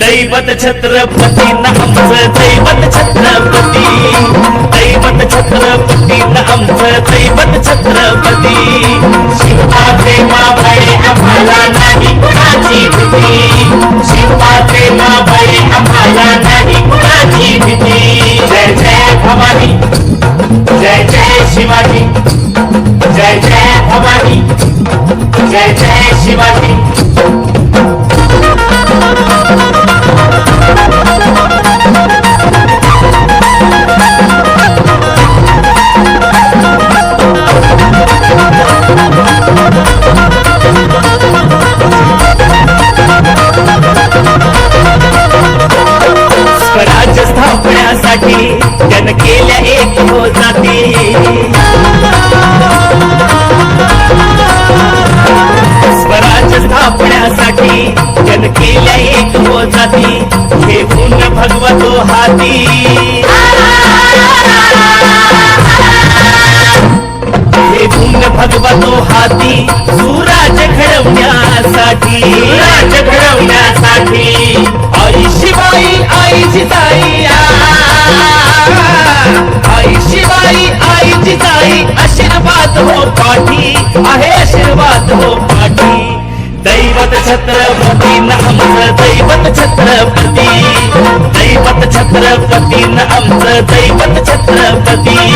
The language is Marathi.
दैवत छत्रपती न दैवत छत्रपती. दैवत स्वराज्य स्थापण्यासाठी जन केल्या एक हो जाती. हे गुण भगवतो हाती. हे गुण भगवतो हाती सुराज घडवण्यासाठी. राज घडवण्यासाठी. आई शिवाई आई जिताई. पाठी आहे आशीर्वाद हो पाठी. दैवत छत्रपती न आमचं दैवत छत्रपती. दैवत छत्रपती न आमचं दैवत छत्रपती.